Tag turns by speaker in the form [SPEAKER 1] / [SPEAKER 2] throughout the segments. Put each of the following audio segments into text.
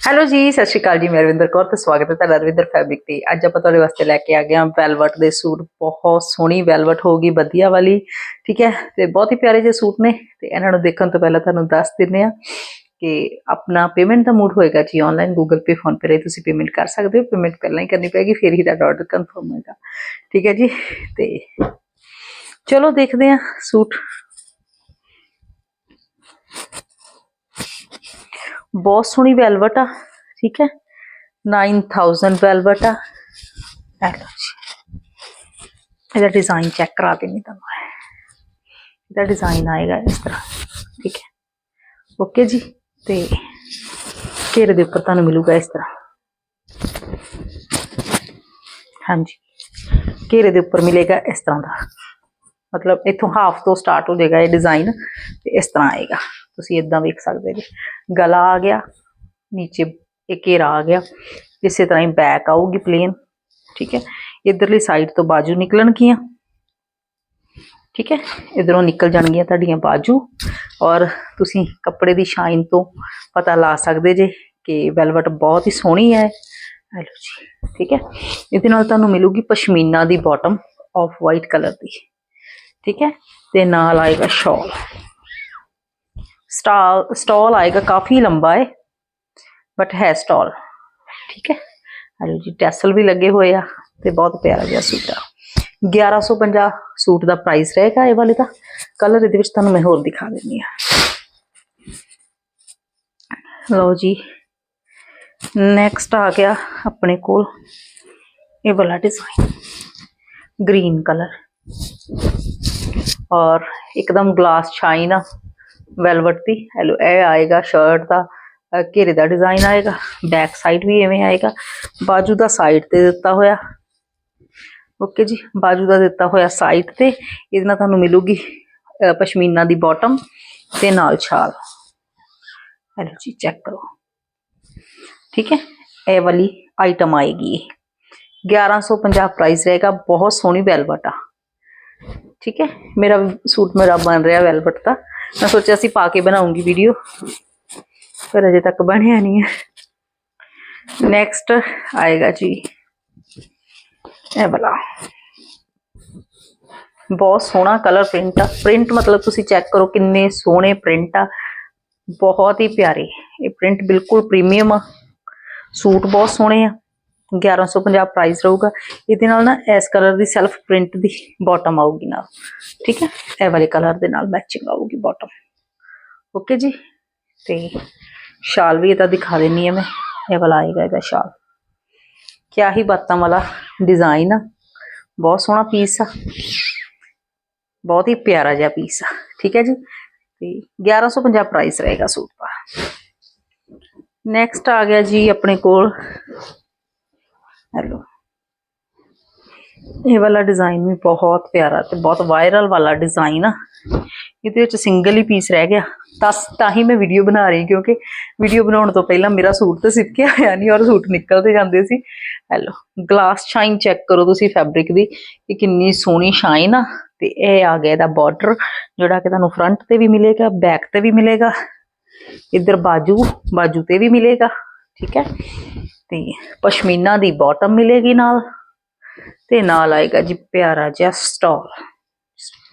[SPEAKER 1] Hello ਜੀ, ਸਤਿ ਸ਼੍ਰੀ ਅਕਾਲ ਜੀ, ਮੈਂ ਰਵਿੰਦਰ ਕੌਰ ਤੇ ਸਵਾਗਤ ਹੈ ਤੁਹਾਡਾ ਰਵਿੰਦਰ ਫੈਬਰਿਕ ਤੇ। ਅੱਜ ਆਪਾਂ ਤੁਹਾਡੇ ਵਾਸਤੇ ਲੈ ਕੇ ਆ ਗਏ ਹਾਂ ਵੈਲਵਟ ਦੇ ਸੂਟ। ਬਹੁਤ ਸੋਹਣੀ ਵੈਲਵਟ ਹੋਊਗੀ ਵਧੀਆ ਵਾਲੀ, ਠੀਕ ਹੈ? ਤੇ ਬਹੁਤ ਹੀ ਪਿਆਰੇ ਜਿਹੇ ਸੂਟ ਨੇ। ਤੇ ਇਹਨਾਂ ਨੂੰ ਦੇਖਣ ਤੋਂ ਪਹਿਲਾਂ ਤੁਹਾਨੂੰ ਦੱਸ ਦਿੰਨੇ ਆ ਕਿ ਆਪਣਾ ਪੇਮੈਂਟ ਦਾ ਮੂਡ ਹੋਏਗਾ ਜੀ online Google pay PhonePe ਰਾਹੀਂ ਤੁਸੀਂ ਪੇਮੈਂਟ ਕਰ ਸਕਦੇ ਹੋ। ਪੇਮੈਂਟ ਪਹਿਲਾਂ ਹੀ ਕਰਨੀ ਪੈਗੀ ਫਿਰ ਹੀ ਤੁਹਾਡਾ ਆਰਡਰ ਕਨਫਰਮ ਹੋਏਗਾ। ਠੀਕ ਹੈ ਜੀ? ਤੇ ਚਲੋ ਦੇਖਦੇ ਹਾਂ ਸੂਟ ਬਹੁਤ ਸੋਹਣੀ ਵੈਲਵਟ ਆ, ਠੀਕ ਹੈ? 9000 ਵੈਲਵਟ ਆ। ਇਹ ਲਓ ਜੀ। ਇਹਦਾ ਡਿਜ਼ਾਈਨ ਚੈੱਕ ਕਰਾ ਦੇਣੀ ਤੁਹਾਨੂੰ ਮੈਂ। ਇਹਦਾ ਡਿਜ਼ਾਈਨ ਆਏਗਾ ਇਸ ਤਰ੍ਹਾਂ, ਠੀਕ ਹੈ? ਓਕੇ ਜੀ, ਤੇ ਘੇਰੇ ਦੇ ਉੱਪਰ ਤੁਹਾਨੂੰ ਮਿਲੂਗਾ ਇਸ ਤਰ੍ਹਾਂ। ਹਾਂਜੀ। ਘੇਰੇ ਦੇ ਉੱਪਰ ਮਿਲੇਗਾ ਇਸ ਤਰ੍ਹਾਂ ਦਾ। ਮਤਲਬ ਇੱਥੋਂ ਹਾਫ ਤੋਂ ਸਟਾਰਟ ਹੋ ਜਾਏਗਾ ਇਹ ਡਿਜ਼ਾਈਨ ਤੇ ਇਸ ਤਰ੍ਹਾਂ ਆਏਗਾ। ਤੁਸੀਂ ਇਦਾਂ ਵੇਖ ਸਕਦੇ ਜੀ। ਗਲਾ ਆ ਗਿਆ, ਨੀਚੇ ਇਹ ਘੇਰਾ ਆ ਗਿਆ, ਇਸੇ ਤਰ੍ਹਾਂ ਹੀ ਬੈਕ ਆਊਗੀ ਪਲੇਨ ਠੀਕ ਹੈ। ਇਧਰਲੀ ਸਾਈਡ ਤੋਂ ਬਾਜੂ ਨਿਕਲਣਗੀਆਂ, ਠੀਕ ਹੈ। ਇਧਰੋਂ ਨਿਕਲ ਜਾਣਗੀਆਂ ਤੁਹਾਡੀਆਂ ਬਾਜੂ ਔਰ ਤੁਸੀਂ ਕੱਪੜੇ ਦੀ ਸ਼ਾਈਨ ਤੋਂ ਪਤਾ ਲਾ ਸਕਦੇ ਜੇ ਕਿ ਵੈਲਵਟ ਬਹੁਤ ਹੀ ਸੋਹਣੀ ਹੈ। ਹੈਲੋ ਜੀ, ਠੀਕ ਹੈ। ਇਹਦੇ ਨਾਲ ਤੁਹਾਨੂੰ ਮਿਲੂਗੀ ਪਸ਼ਮੀਨਾ ਦੀ ਬਾਟਮ ਆਫ ਵਾਈਟ ਕਲਰ ਦੀ, ਠੀਕ ਹੈ। ਤੇ ਨਾਲ ਆਏਗਾ ਸ਼ਾਲ ਸਟਾਲ ਸਟਾਲ ਆਏਗਾ ਕਾਫੀ ਲੰਬਾ ਹੈ ਬਟ ਹੈ ਸਟਾਲ। ਠੀਕ ਹੈ? ਹਲੋ ਜੀ, ਟੈਸਲ ਵੀ ਲੱਗੇ ਹੋਏ ਆ ਤੇ ਬਹੁਤ ਪਿਆਰਾ ਜਿਹਾ ਸੂਟ ਆ। 1150 ਸੂਟ ਦਾ ਪ੍ਰਾਈਸ ਰਹੇਗਾ ਇਹ ਵਾਲੇ ਦਾ। ਕਲਰ ਇਹਦੇ ਵਿੱਚ ਤੁਹਾਨੂੰ ਮੈਂ ਹੋਰ ਦਿਖਾ ਦਿੰਦੀ ਆ ਲਓ ਜੀ ਨੈਕਸਟ ਆ ਗਿਆ ਆਪਣੇ ਕੋਲ ਇਹ ਵਾਲਾ ਡਿਜ਼ਾਈਨ ਗ੍ਰੀਨ ਕਲਰ ਔਰ ਇੱਕਦਮ ਗਲਾਸ ਸ਼ਾਈਨ ਆ ਵੈਲਵਟ ਦੀ। ਹੈਲੋ ਇਹ ਆਏਗਾ ਸ਼ਰਟ ਦਾ ਘੇਰੇ ਦਾ ਡਿਜ਼ਾਈਨ ਆਏਗਾ ਬੈਕ ਸਾਈਡ ਵੀ ਐਵੇਂ ਆਏਗਾ। ਬਾਜੂ ਦਾ ਸਾਈਡ ਤੇ ਦਿੱਤਾ ਹੋਇਆ। ਓਕੇ ਜੀ, ਬਾਜੂ ਦਾ ਦਿੱਤਾ ਹੋਇਆ ਸਾਈਡ ਤੇ, ਇਹਦੇ ਨਾਲ ਤੁਹਾਨੂੰ ਮਿਲੂਗੀ ਪਸ਼ਮੀਨਾ ਦੀ ਬਾਟਮ ਤੇ ਨਾਲ ਛਾਲ। ਹੈਲੋ ਜੀ ਚੈੱਕ ਕਰੋ। ਠੀਕ ਹੈ, ਇਹ ਵਾਲੀ ਆਈਟਮ ਆਏਗੀ ਇਹ। 1150 ਪ੍ਰਾਈਸ ਰਹੇਗਾ, ਬਹੁਤ ਸੋਹਣੀ ਵੈਲਵਟ ਆ। ਠੀਕ ਹੈ, ਮੇਰਾ ਸੂਟ ਮੇਰਾ ਬਣ ਰਿਹਾ ਵੈਲਵਟ ਦਾ। ਮੈਂ ਸੋਚਿਆ ਸੀ ਪਾ ਕੇ ਬਣਾਉਂਗੀ ਵੀਡੀਓ ਪਰ ਅਜੇ ਤੱਕ ਬਣਿਆ ਨਹੀਂ ਹੈ ਨੈਕਸਟ ਆਏਗਾ ਜੀ ਇਹ ਵਾਲਾ ਬਹੁਤ ਸੋਹਣਾ ਕਲਰ ਪ੍ਰਿੰਟ ਆ ਪ੍ਰਿੰਟ ਮਤਲਬ ਤੁਸੀਂ ਚੈੱਕ ਕਰੋ ਕਿੰਨੇ ਸੋਹਣੇ ਪ੍ਰਿੰਟ ਆ ਬਹੁਤ ਹੀ ਪਿਆਰੇ ਇਹ ਪ੍ਰਿੰਟ ਬਿਲਕੁਲ ਪ੍ਰੀਮੀਅਮ ਆ ਸੂਟ ਬਹੁਤ ਸੋਹਣੇ ਆ 1150 ਪ੍ਰਾਈਸ ਰਹੂਗਾ। ਇਹਦੇ ਨਾਲ ਨਾ ਇਸ ਕਲਰ ਦੀ ਸੈਲਫ ਪ੍ਰਿੰਟ ਦੀ ਬਾਟਮ ਆਊਗੀ ਨਾਲ। ਠੀਕ ਹੈ? ਇਹ ਵਾਲੇ ਕਲਰ ਦੇ ਨਾਲ ਮੈਚਿੰਗ ਆਊਗੀ ਬਾਟਮ ਓਕੇ ਜੀ? ਤੇ ਸ਼ਾਲ ਵੀ ਇਹਦਾ ਦਿਖਾ ਦੇਣੀ ਹੈ ਮੈਂ। ਇਹ ਵਾਲਾ ਆਏਗਾ ਇਹਦਾ ਸ਼ਾਲ। ਕਿਆ ਹੀ ਬਾਤਾਂ ਵਾਲਾ ਡਿਜ਼ਾਈਨ ਆ। ਬਹੁਤ ਸੋਹਣਾ ਪੀਸ ਆ। ਬਹੁਤ ਹੀ ਪਿਆਰਾ ਜਿਹਾ ਪੀਸ ਆ। ਠੀਕ ਹੈ ਜੀ? ਤੇ 1150 ਪ੍ਰਾਈਸ ਰਹੇਗਾ ਸੂਟ ਦਾ। ਨੈਕਸਟ ਆ ਗਿਆ ਜੀ ਆਪਣੇ ਕੋਲ ਹੈਲੋ ਇਹ ਵਾਲਾ ਡਿਜ਼ਾਈਨ ਵੀ ਬਹੁਤ ਪਿਆਰਾ ਤੇ ਬਹੁਤ ਵਾਇਰਲ ਵਾਲਾ ਡਿਜ਼ਾਈਨ ਆ। ਇਹਦੇ ਵਿੱਚ ਸਿੰਗਲ ਹੀ ਪੀਸ ਰਹਿ ਗਿਆ। ਤਾਂ ਤਾਂ ਹੀ ਮੈਂ ਵੀਡੀਓ ਬਣਾ ਰਹੀ ਕਿਉਂਕਿ ਵੀਡੀਓ ਬਣਾਉਣ ਤੋਂ ਪਹਿਲਾਂ ਮੇਰਾ ਸੂਟ ਤਾਂ ਸਿੱਪ ਕੇ ਆਇਆ ਨਹੀਂ ਔਰ ਸੂਟ ਨਿਕਲਦੇ ਜਾਂਦੇ ਸੀ। ਹੈਲੋ ਗਲਾਸ ਸ਼ਾਈਨ ਚੈੱਕ ਕਰੋ ਤੁਸੀਂ ਫੈਬਰਿਕ ਦੀ ਕਿ ਕਿੰਨੀ ਸੋਹਣੀ ਸ਼ਾਈਨ ਆ ਤੇ ਇਹ ਆ ਗਿਆ ਇਹਦਾ ਬਾਰਡਰ ਜਿਹੜਾ ਕਿ ਤੁਹਾਨੂੰ ਫਰੰਟ ਤੇ ਵੀ ਮਿਲੇਗਾ ਬੈਕ ਤੇ ਵੀ ਮਿਲੇਗਾ। ਇੱਧਰ ਬਾਜੂ ਬਾਜੂ ਤੇ ਵੀ ਮਿਲੇਗਾ। ਠੀਕ ਹੈ? ਤੇ ਪਸ਼ਮੀਨਾ ਦੀ ਬਾਟਮ ਮਿਲੇਗੀ ਨਾਲ ਤੇ ਨਾਲ ਆਏਗਾ ਜੀ ਪਿਆਰਾ ਜਿਹਾ ਸਟਾਲ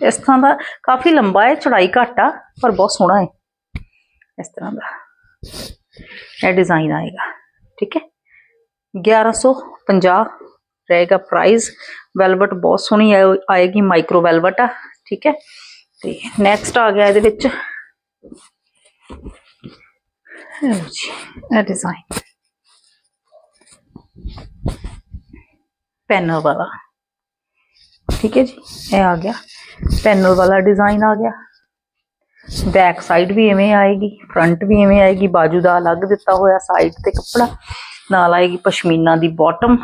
[SPEAKER 1] ਇਸ ਤਰ੍ਹਾਂ ਦਾ ਕਾਫੀ ਲੰਬਾ ਹੈ, ਚੜਾਈ ਘੱਟ ਆ, ਪਰ ਬਹੁਤ ਸੋਹਣਾ ਹੈ। ਇਸ ਤਰ੍ਹਾਂ ਦਾ ਇਹ ਡਿਜ਼ਾਈਨ ਆਏਗਾ, ਠੀਕ ਹੈ? 1150 ਰਹੇਗਾ ਪ੍ਰਾਈਸ ਵੈਲਵਟ ਬਹੁਤ ਸੋਹਣੀ ਆਏ- ਆਏਗੀ ਮਾਈਕਰੋ ਵੈਲਵਟ ਆ, ਠੀਕ ਹੈ? ਤੇ ਨੈਕਸਟ ਆ ਗਿਆ ਇਹਦੇ ਵਿੱਚ। ਇਹ ਲਓ ਜੀ, ਇਹ ਡਿਜ਼ਾਈਨ ਪੈਨਲ ਵਾਲਾ। ਠੀਕ ਹੈ ਜੀ, ਇਹ ਆ ਗਿਆ। ਪੈਨਲ ਵਾਲਾ ਡਿਜ਼ਾਈਨ ਆ ਗਿਆ। ਬੈਕ ਸਾਈਡ ਵੀ ਐਵੇਂ ਆਏਗੀ ਫਰੰਟ ਵੀ ਐਵੇਂ ਆਏਗੀ, ਬਾਜੂ ਦਾ ਅਲੱਗ ਦਿੱਤਾ ਹੋਇਆ ਸਾਈਡ ਤੇ ਕੱਪੜਾ। ਨਾਲ ਆਏਗੀ ਪਸ਼ਮੀਨਾ ਦੀ ਬਾਟਮ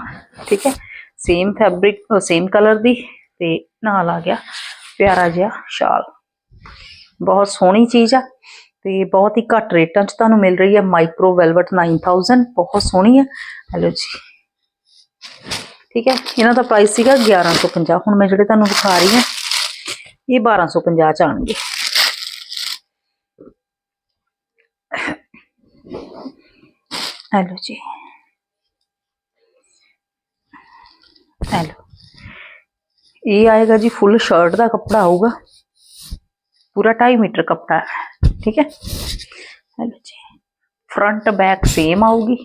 [SPEAKER 1] ਠੀਕ ਹੈ। ਸੇਮ ਫੈਬਰਿਕ ਸੇਮ ਕਲਰ ਦੀ ਤੇ ਨਾਲ ਆ ਗਿਆ ਪਿਆਰਾ ਜਿਹਾ ਸ਼ਾਲ। ਬਹੁਤ ਸੋਹਣੀ ਚੀਜ਼ ਆ। ਤੇ ਬਹੁਤ ਹੀ ਘੱਟ ਰੇਟਾਂ 'ਚ ਤੁਹਾਨੂੰ ਮਿਲ ਰਹੀ ਹੈ ਮਾਈਕਰੋ ਵੈਲਵਟ 9000 ਬਹੁਤ ਸੋਹਣੀ ਹੈ। ਹਲੋ ਜੀ। ਠੀਕ ਹੈ, ਇਹਨਾਂ ਦਾ ਪ੍ਰਾਈਸ ਸੀਗਾ 1150 ਹੁਣ ਮੈਂ ਜਿਹੜੇ ਤੁਹਾਨੂੰ ਦਿਖਾ ਰਹੀ ਹਾਂ, ਇਹ 1250 ਚ ਆਣਗੇ ਹੈਲੋ ਜੀ। ਹੈਲੋ। ਇਹ ਆਏਗਾ ਜੀ ਫੁੱਲ ਸ਼ਰਟ ਦਾ ਕੱਪੜਾ ਆਊਗਾ। ਪੂਰਾ 2.5 ਮੀਟਰ ਕੱਪੜਾ ਹੈ। ठीक है हेलो जी फ्रंट बैक सेम आऊगी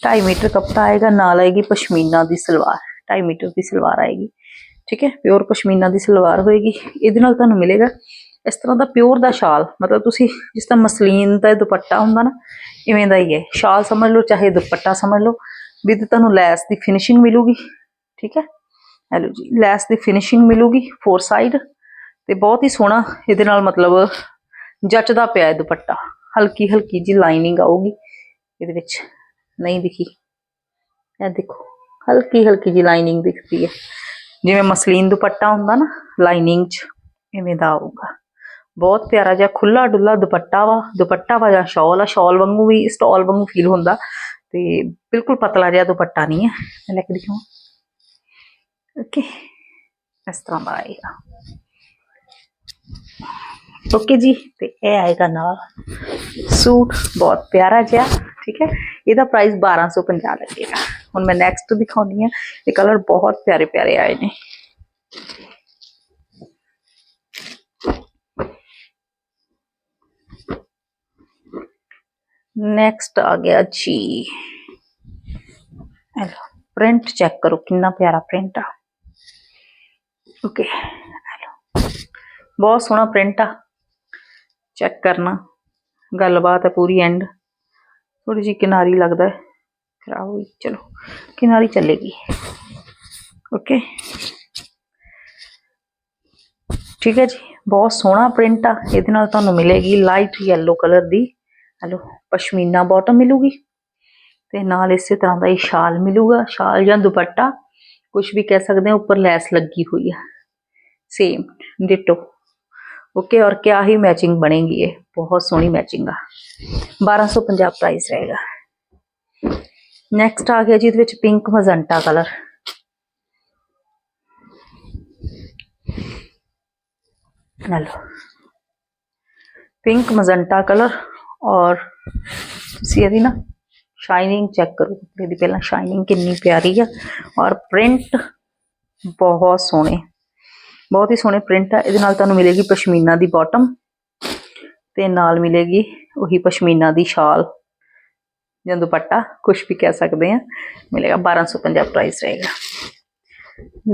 [SPEAKER 1] ढाई मीटर कपड़ा आएगा नाल आएगी पशमीना ਦੀ ਸਲਵਾਰ ढाई मीटर ਦੀ ਸਲਵਾਰ ਆਏਗੀ ਠੀਕ ਹੈ ਪਿਓਰ ਪਸ਼ਮੀਨਾ ਦੀ ਸਲਵਾਰ ਹੋਏਗੀ ਇਹਦੇ ਨਾਲ ਤੁਹਾਨੂੰ ਮਿਲੇਗਾ ਇਸ ਤਰ੍ਹਾਂ ਦਾ ਪਿਓਰ ਦਾ ਸ਼ਾਲ ਮਤਲਬ ਤੁਸੀਂ ਜਿਸ ਤਰ੍ਹਾਂ ਮਸਲੀਨ ਦਾ ਦੁਪੱਟਾ ਹੁੰਦਾ ਨਾ ਇਵੇਂ ਦਾ ਹੀ ਹੈ ਸ਼ਾਲ ਸਮਝ ਲਓ ਚਾਹੇ ਦੁਪੱਟਾ ਸਮਝ ਲਓ ਵਿਦ ਤੁਹਾਨੂੰ ਲੈਸ ਦੀ ਫਿਨਿਸ਼ਿੰਗ ਮਿਲੂਗੀ ਠੀਕ ਹੈ ਹੈਲੋ ਜੀ ਲੈਸ ਦੀ ਫਿਨਿਸ਼ਿੰਗ ਮਿਲੂਗੀ ਫੋਰ ਸਾਈਡ ਤੇ ਬਹੁਤ ਹੀ ਸੋਹਣਾ ਇਹਦੇ ਨਾਲ ਮਤਲਬ ਜੱਚਦਾ ਪਿਆ ਹੈ ਦੁਪੱਟਾ। ਹਲਕੀ ਹਲਕੀ ਜੀ ਲਾਈਨਿੰਗ ਆਊਗੀ। ਇਹਦੇ ਵਿੱਚ ਨਹੀਂ ਦਿਖੀ। ਇਹ ਦੇਖੋ ਹਲਕੀ ਹਲਕੀ ਜੀ ਲਾਈਨਿੰਗ ਦਿਖਦੀ ਹੈ। ਜਿਵੇਂ ਮਸਲੀਨ ਦੁਪੱਟਾ ਹੁੰਦਾ ਨਾ ਲਾਈਨਿੰਗ ਚ ਇਵੇਂ ਦਾ ਆਊਗਾ। ਬਹੁਤ ਪਿਆਰਾ ਜਿਹਾ ਖੁੱਲਾ ਡੁੱਲਾ ਦੁਪੱਟਾ ਵਾ। ਦੁਪੱਟਾ ਵਾ ਜਾਂ ਸ਼ਾਲ ਆ, ਸ਼ਾਲ ਵਾਂਗੂ ਵੀ ਸਟਾਲ ਵਾਂਗੂ ਫੀਲ ਹੁੰਦਾ। ਤੇ ਬਿਲਕੁਲ ਪਤਲਾ ਜਿਹਾ ਦੁਪੱਟਾ ਨਹੀਂ ਹੈ। ਮੈਂ ਲੈ ਕੇ ਦਿਖਾਵਾਂ ਓਕੇ ਇਸ ਤਰ੍ਹਾਂ ਦਾ ਆਏਗਾ। ਓਕੇ ਜੀ ਤੇ ਇਹ ਆਏਗਾ ਨਾਲ ਸੂਟ ਬਹੁਤ ਪਿਆਰਾ ਜਿਹਾ ਠੀਕ ਹੈ ਇਹਦਾ ਪ੍ਰਾਈਸ 1250 ਲੱਗੇਗਾ ਹੁਣ ਮੈਂ ਨੈਕਸਟ ਦਿਖਾਉਣੀ ਹੈ ਇਹ ਕਲਰ ਬਹੁਤ ਪਿਆਰੇ ਪਿਆਰੇ ਆਏ ਨੇ ਨੈਕਸਟ ਆ ਗਿਆ ਜੀ ਹੈਲੋ ਪ੍ਰਿੰਟ ਚੈੱਕ ਕਰੋ ਕਿੰਨਾ ਪਿਆਰਾ ਪ੍ਰਿੰਟ ਆ ਓਕੇ ਹੈਲੋ ਬਹੁਤ ਸੋਹਣਾ ਪ੍ਰਿੰਟ ਆ ਚੈੱਕ ਕਰਨਾ। ਗੱਲਬਾਤ ਹੈ ਪੂਰੀ ਐਂਡ ਥੋੜੀ ਜਿਹੀ ਕਿਨਾਰੀ ਲੱਗਦਾ ਖਰਾਬ ਹੋਈ। ਚਲੋ, ਕਿਨਾਰੀ ਚੱਲੇਗੀ। ਓਕੇ ਠੀਕ ਹੈ ਜੀ। ਬਹੁਤ ਸੋਹਣਾ ਪ੍ਰਿੰਟ ਆ। ਇਹਦੇ ਨਾਲ ਤੁਹਾਨੂੰ ਮਿਲੇਗੀ ਲਾਈਟ ਯੈਲੋ ਕਲਰ ਦੀ। ਹਲੋ, ਪਸ਼ਮੀਨਾ ਬਾਟਮ ਮਿਲੂਗੀ। ਤੇ ਨਾਲ ਇਸੇ ਤਰ੍ਹਾਂ ਦਾ ਹੀ ਸ਼ਾਲ ਮਿਲੂਗਾ। ਸ਼ਾਲ ਜਾਂ ਦੁਪੱਟਾ ਕੁਝ ਵੀ ਕਹਿ ਸਕਦੇ ਹੋ, ਉੱਪਰ ਲੈਸ ਲੱਗੀ ਹੋਈ ਆ। ਸੇਮ ਡਿਟੋ ओके और क्या ही मैचिंग बनेगी ये बहुत सोहनी मैचिंग आ 1250 प्राइस रहेगा नेक्स्ट आ गया जी ਇਹਦੇ ਵਿੱਚ pink magenta colour hello pink magenta colour ਔਰ ਤੁਸੀਂ ਇਹਦੀ ਨਾ ਸ਼ਾਈਨਿੰਗ ਚੈੱਕ ਕਰੋ ਕੱਪੜੇ ਦੀ ਪਹਿਲਾਂ ਸ਼ਾਈਨਿੰਗ ਕਿੰਨੀ ਪਿਆਰੀ ਆ ਔਰ ਪ੍ਰਿੰਟ ਬਹੁਤ ਸੋਹਣੇ ਬਹੁਤ ਹੀ ਸੋਹਣੇ ਪ੍ਰਿੰਟ ਆ। ਇਹਦੇ ਨਾਲ ਤੁਹਾਨੂੰ ਮਿਲੇਗੀ ਪਸ਼ਮੀਨਾ ਦੀ ਬਾਟਮ ਤੇ ਨਾਲ ਮਿਲੇਗੀ ਉਹੀ ਪਸ਼ਮੀਨਾ ਦੀ ਸ਼ਾਲ, ਜਾਂ ਦੁਪੱਟਾ ਕੁਝ ਵੀ ਕਹਿ ਸਕਦੇ ਆ। ਮਿਲੇਗਾ 1250 ਪ੍ਰਾਈਸ ਰਹੇਗਾ।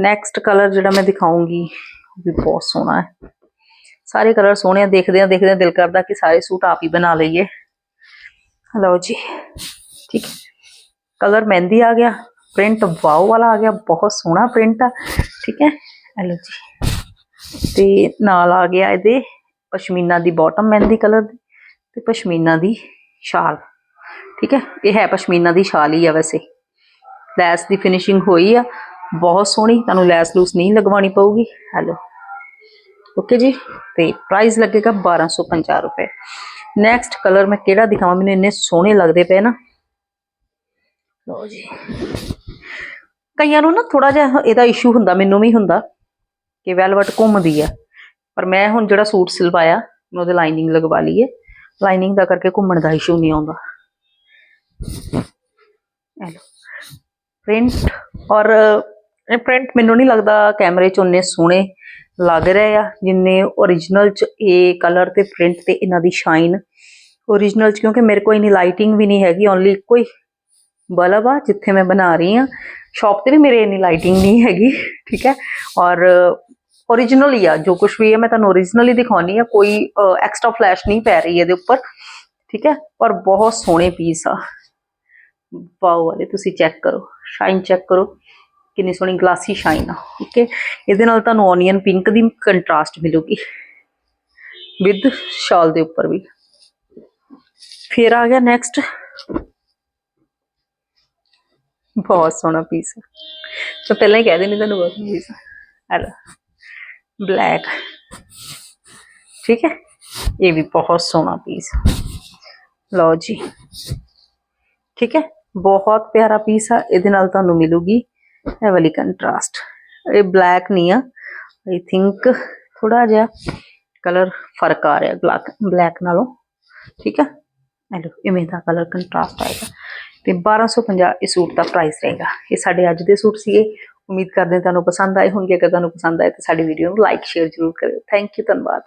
[SPEAKER 1] ਨੈਕਸਟ ਕਲਰ ਜਿਹੜਾ ਮੈਂ ਦਿਖਾਉਂਗੀ, ਉਹ ਵੀ ਬਹੁਤ ਸੋਹਣਾ ਹੈ। ਸਾਰੇ ਕਲਰ ਸੋਹਣੇ ਆ। ਦੇਖਦੇ ਆ ਦੇਖਦੇ ਆ ਦਿਲ ਕਰਦਾ ਕਿ ਸਾਰੇ ਸੂਟ ਆਪ ਹੀ ਬਣਾ ਲਈਏ। ਲਓ ਜੀ, ਠੀਕ ਕਲਰ ਮਹਿੰਦੀ ਆ ਗਿਆ। ਪ੍ਰਿੰਟ ਵਾਓ ਵਾਲਾ ਆ ਗਿਆ। ਬਹੁਤ ਸੋਹਣਾ ਪ੍ਰਿੰਟ ਆ। ਠੀਕ ਹੈ। ਇਹ ਲਓ ਜੀ। ਤੇ ਨਾਲ ਆ ਗਿਆ ਇਹਦੇ ਪਸ਼ਮੀਨਾ ਦੀ ਬਾਟਮ ਮਹਿੰਦੀ ਕਲਰ ਦੀ ਤੇ ਪਸ਼ਮੀਨਾ ਦੀ ਸ਼ਾਲ ਠੀਕ ਹੈ? ਇਹ ਹੈ ਪਸ਼ਮੀਨਾ ਦੀ ਸ਼ਾਲ ਹੀ ਆ ਵੈਸੇ। ਲੈਸ ਦੀ ਫਿਨਿਸ਼ਿੰਗ ਹੋਈ ਆ, ਬਹੁਤ ਸੋਹਣੀ, ਤੁਹਾਨੂੰ ਲੈਸ ਲੂਸ ਨਹੀਂ ਲਗਵਾਉਣੀ ਪਊਗੀ। ਹੈਲੋ ਓਕੇ ਜੀ, ਤੇ ਪ੍ਰਾਈਸ ਲੱਗੇਗਾ 1250 ਰੁਪਏ। ਨੈਕਸਟ ਕਲਰ ਮੈਂ ਕਿਹੜਾ ਦਿਖਾਵਾਂ? ਮੈਨੂੰ ਇੰਨੇ ਸੋਹਣੇ ਲੱਗਦੇ ਪਏ ਨਾ। ਲਓ ਜੀ। ਕਈਆਂ ਨੂੰ ਨਾ ਥੋੜਾ ਜਿਹਾ ਇਹਦਾ ਇਸ਼ੂ ਹੁੰਦਾ, ਮੈਨੂੰ ਵੀ ਹੁੰਦਾ। ਕਿ ਵੈਲਵਟ ਘੁੰਮਦੀ ਆ। ਪਰ ਮੈਂ ਹੁਣ ਜਿਹੜਾ ਸੂਟ ਸਿਲਵਾਇਆ, ਮੈਂ ਉਹਦੇ ਲਾਈਨਿੰਗ ਲਗਵਾ ਲਈ ਹੈ ਲਾਈਨਿੰਗ ਦਾ ਕਰਕੇ ਘੁੰਮਣ ਦਾ ਇਸ਼ੂ ਨਹੀਂ ਆਉਂਦਾ। ਹੈਲੋ ਪ੍ਰਿੰਟ ਔਰ, ਇਹ ਪ੍ਰਿੰਟ ਮੈਨੂੰ ਨਹੀਂ ਲੱਗਦਾ ਕੈਮਰੇ 'ਚ ਉਨੇ ਸੋਹਣੇ ਲੱਗ ਰਹੇ ਆ, ਜਿੰਨੇ origignal 'ਚ ਇਹ ਕਲਰ ਤੇ ਪ੍ਰਿੰਟ ਤੇ ਇਹਨਾਂ ਦੀ ਸ਼ਾਈਨ origignal 'ਚ, ਕਿਉਂਕਿ ਮੇਰੇ ਕੋਲ ਇਨੀ ਲਾਈਟਿੰਗ ਵੀ ਨਹੀਂ ਹੈਗੀ ਓਨਲੀ ਇੱਕੋ ਹੀ ਬਲਬ ਆ ਜਿੱਥੇ ਮੈਂ ਬਣਾ ਰਹੀ ਆ। ਸ਼ਾਪ ਤੇ ਵੀ ਮੇਰੇ ਇੰਨੀ ਲਾਈਟਿੰਗ ਨਹੀਂ ਹੈਗੀ, ਠੀਕ ਹੈ? ਔਰ origignal ਹੀ ਆ, ਜੋ ਕੁਝ ਵੀ ਹੈ, ਮੈਂ ਤੁਹਾਨੂੰ origignal ਹੀ ਦਿਖਾਉਣੀ ਆ, ਕੋਈ ਐਕਸਟਰਾ ਫਲੈਸ਼ ਨਹੀਂ ਪੈ ਰਹੀ ਇਹਦੇ ਉੱਪਰ, ਠੀਕ ਹੈ? ਪਰ ਬਹੁਤ ਸੋਹਣੇ ਪੀਸ ਆ। ਵਾਓ ਵਾਲੇ, ਤੁਸੀਂ ਚੈੱਕ ਕਰੋ ਸ਼ਾਈਨ ਚੈੱਕ ਕਰੋ, ਕਿੰਨੀ ਸੋਹਣੀ ਗਲਾਸੀ ਸ਼ਾਈਨ ਆ ਓਕੇ ਇਹਦੇ ਨਾਲ ਤੁਹਾਨੂੰ ਓਨੀਅਨ ਪਿੰਕ ਦੀ ਕੰਟਰਾਸਟ ਮਿਲੂਗੀ ਵਿਦ ਸ਼ਾਲ ਦੇ ਉੱਪਰ ਵੀ। ਫਿਰ ਆ ਗਿਆ ਨੈਕਸਟ ਬਹੁਤ ਸੋਹਣਾ ਪੀਸ ਹੈ ਮੈਂ ਪਹਿਲਾਂ ਹੀ ਕਹਿ ਦਿੰਦੀ ਤੁਹਾਨੂੰ ਬਹੁਤ ਪੀਸ ਹੈ ਬਲੈਕ ਠੀਕ ਹੈ? ਇਹ ਵੀ ਬਹੁਤ ਸੋਹਣਾ ਪੀਸ ਲਓ ਜੀ। ਠੀਕ ਹੈ? ਬਹੁਤ ਪਿਆਰਾ ਪੀਸ ਆ। ਇਹਦੇ ਨਾਲ ਤੁਹਾਨੂੰ ਮਿਲੂਗੀ ਇਹ ਵਾਲੀ ਕੰਟਰਾਸਟ ਇਹ ਬਲੈਕ ਨਹੀਂ ਆ। ਆਈ ਥਿੰਕ ਥੋੜਾ ਜਿਹਾ ਕਲਰ ਫ਼ਰਕ ਆ ਰਿਹਾ ਬਲੈਕ ਬਲੈਕ ਨਾਲੋਂ। ਠੀਕ ਹੈ? ਇਹ ਲੋ ਇਵੇਂ ਦਾ ਕਲਰ ਕੰਟਰਾਸਟ ਆਏਗਾ। ਤੇ 1250 ਇਸ ਸੂਟ ਦਾ ਪ੍ਰਾਈਸ ਰਹੇਗਾ। ਇਹ ਸਾਡੇ ਅੱਜ ਦੇ ਸੂਟ ਸੀਗੇ। ਉਮੀਦ ਕਰਦੇ ਤੁਹਾਨੂੰ ਪਸੰਦ ਆਏ ਹੋਣਗੇ। ਅਗਰ ਤੁਹਾਨੂੰ ਪਸੰਦ ਆਏ ਤਾਂ ਸਾਡੀ ਵੀਡੀਓ ਨੂੰ ਲਾਈਕ ਸ਼ੇਅਰ ਜ਼ਰੂਰ ਕਰਿਓ। ਥੈਂਕ ਯੂ ਧੰਨਵਾਦ।